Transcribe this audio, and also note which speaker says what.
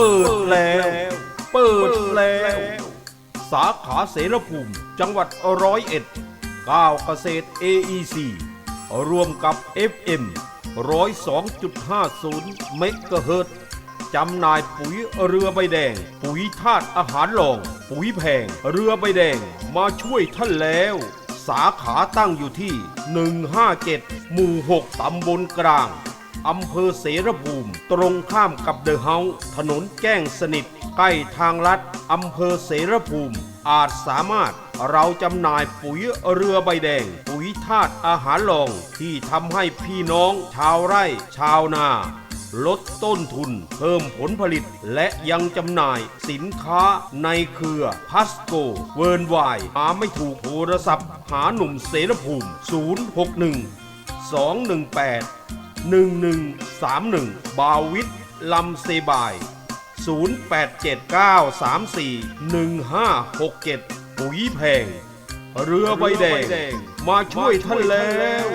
Speaker 1: ปิดแล้ว เปิดแล้ว สาขาเสรภูมิ จังหวัดร้อยเอ็ดก้าวเกษตร AEC รวมกับ FM 102.50เมกะเฮิรต์จำหน่ายปุ๋ยเรือใบแดง ปุ๋ยธาตุอาหารรอง ปุ๋ยแพง เรือใบแดงมาช่วยท่านแล้ว สาขาตั้งอยู่ที่ 157 หมู่ 6 ตำบลกลาง อำเภอเสรภูมิ ตรงข้ามกับเดอะเฮาส์ถนนแก้งสนิท ใกล้ทางลัดอำเภอเสรภูมิ อาจสามารถเราจำหน่ายปุ๋ยเรือใบแดง ปุ๋ยธาตุอาหารรอง ที่ทำให้พี่น้องชาวไร่ชาวนาลดต้นทุนเพิ่มผลผลิตและยังจำหน่ายสินค้าในเครือพัสโก เวิร์นไวหาไม่ถูกโทรศัพท์ หาหนุ่มเสรภูมิ 061 218 1131 บาวิทลำเซบาย 0879341567 ปุ๋ยแพง เรือใบแดง มาช่วยท่านแล้ว